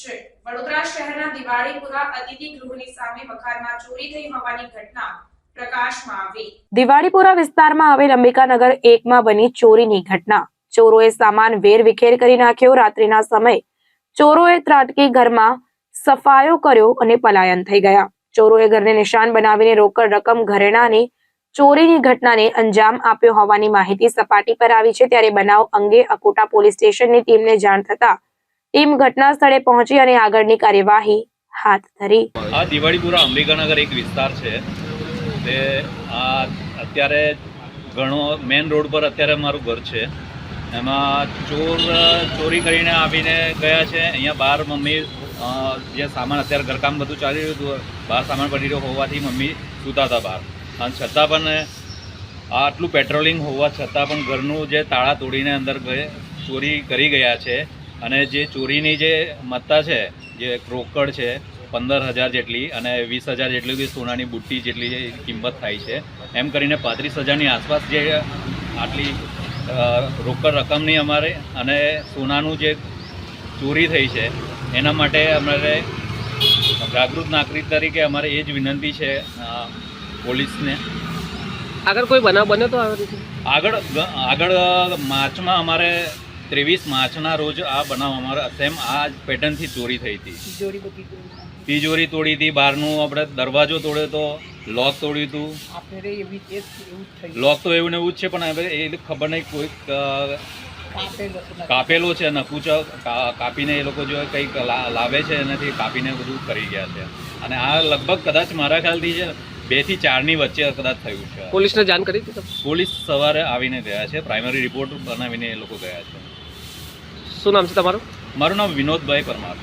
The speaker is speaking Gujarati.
છે. વડોદરા શહેરના દિવાળીપુરા અતિથિ ગૃહની સામે મકાનમાં ચોરી થઈ હોવાની ઘટના પ્રકાશમાં આવી. દિવાળીપુરા વિસ્તારમાં આવેલ અંબિકાનગર એકમાં બની ચોરીની ઘટના. ચોરોએ સામાન વેર વિખેર કરી નાખ્યો. રાત્રિના સમયે ચોરોએ ત્રાટકી ઘરમાં સફાયો કર્યો અને પલાયન થઈ ગયા. ચોરોએ ઘરને નિશાન બનાવીને રોકડ રકમ ઘરેણાની ચોરીની ઘટનાને અંજામ આપ્યો હોવાની માહિતી સપાટી પર આવી છે. ત્યારે બનાવ અંગે અકોટા પોલીસ સ્ટેશનની ટીમને જાણ થતા ટીમ ઘટના સ્થળે પહોંચી અને આગળની કાર્યવાહી હાથ ધરી. આ દિવાળીપુરા અંબિકાનગર એક વિસ્તાર છે. તે આ અત્યારે ઘણો મેન રોડ પર અત્યારે મારું ઘર છે. એમાં ચોર, ચોરી કરીને આવીને ગયા છે. અહીંયા બહાર મમ્મી જે સામાન અત્યારે ઘરકામ બધું ચાલી રહ્યું હતું બહાર સામાન પડી રહ્યો હોવાથી મમ્મી સૂતા હતા બહાર. અને છતાં પણ આટલું પેટ્રોલિંગ હોવા છતાં પણ ઘરનું જે તાળા તોડીને અંદર ગયે, ચોરી કરી ગયા છે. અને જે ચોરીની જે મત્તા છે જે રોકડ છે પંદર હજાર જેટલી અને વીસ હજાર જેટલી બી સોનાની બુટ્ટી જેટલી કિંમત થાય છે એમ કરીને પાંત્રીસ હજારની આસપાસ જે આટલી રોકડ રકમની અમારે અને સોનાનું જે ચોરી થઈ છે એના માટે અમારે જાગૃત નાગરિક તરીકે અમારે એ જ વિનંતી છે પોલીસને. આગળ કોઈ બનાવ બન્યો તો આગળ આગળ માર્ચમાં અમારે ત્રેવીસ માર્ચના રોજ આ બનાવ અમારા સેમ આ પેટર્નથી ચોરી થઈ હતી. તિજોરી તોડી હતી બહારનું આપણે દરવાજો તોડ્યો તો લોક તોડ્યું હતું. લોક તો એવું ને એવું જ છે પણ એ ખબર નહીં કોઈ કાપેલો છે નકુચો કાપીને એ લોકો જો કંઈક લાવે છે એનાથી કાપીને બધું કરી ગયા છે. અને આ લગભગ કદાચ મારા ખ્યાલથી છે બેથી ચારની વચ્ચે કદાચ થયું છે. પોલીસને જાણ કરી હતી પોલીસ સવારે આવીને ગયા છે. પ્રાઇમરી રિપોર્ટ બનાવીને એ લોકો ગયા છે. શું નામ છે તમારું? મારું નામ વિનોદભાઈ પરમાર.